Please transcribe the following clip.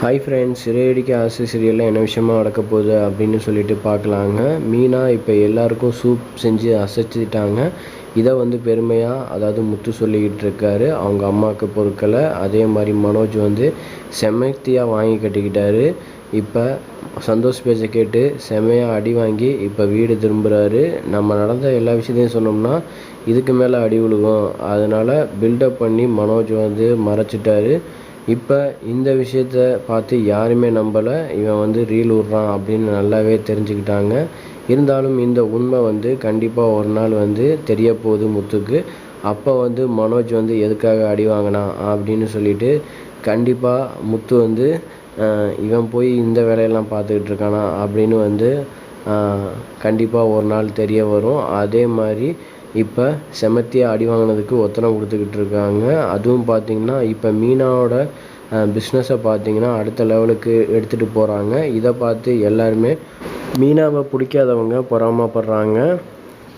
Hi friends சிறையடிக்க ஆசை சீரியலில் என்ன விஷயமா நடக்க போகுது அப்படின்னு சொல்லிட்டு பார்க்கலாங்க. மீனா இப்போ எல்லாருக்கும் சூப் செஞ்சு அசைச்சிட்டாங்க. இதை வந்து பெருமையாக அதாவது முத்து சொல்லிக்கிட்டு இருக்காரு. அவங்க அம்மாவுக்கு பொருட்களை அதே மாதிரி மனோஜ் வந்து செமத்தியாக வாங்கி கட்டிக்கிட்டாரு. இப்போ சந்தோஷ் பேச்சை கேட்டு செமையாக அடி வாங்கி இப்போ வீடு திரும்புகிறாரு நம்ம நடந்த எல்லா விஷயத்தையும் சொன்னோம்னா இதுக்கு மேலே அடி விழுகும். அதனால் பில்டப் பண்ணி மனோஜ் வந்து மறைச்சிட்டாரு. இப்போ இந்த விஷயத்த பார்த்து யாருமே நம்பலை. இவன் வந்து ரீல் விட்றான் அப்படின்னு நல்லாவே தெரிஞ்சுக்கிட்டாங்க. இருந்தாலும் இந்த உண்மை வந்து கண்டிப்பாக ஒரு நாள் வந்து தெரிய போகுது முத்துக்கு. அப்போ வந்து மனோஜ் வந்து எதுக்காக அடி வாங்கினான் அப்படின்னு சொல்லிட்டு கண்டிப்பாக முத்து வந்து இவன் போய் இந்த வேலையெல்லாம் பார்த்துக்கிட்டு இருக்கானா? அப்படின்னு வந்து கண்டிப்பாக ஒரு நாள் தெரிய வரும். அதே மாதிரி இப்போ செமத்தியை அடி வாங்கினதுக்கு ஒத்தனை கொடுத்துக்கிட்டு இருக்காங்க. அதுவும் பார்த்தீங்கன்னா இப்போ மீனாவோட பிஸ்னஸை பார்த்தீங்கன்னா அடுத்த லெவலுக்கு எடுத்துகிட்டு போகிறாங்க இதை பார்த்து எல்லாருமே மீனாவை பிடிக்காதவங்க பொறாமப்படுறாங்க.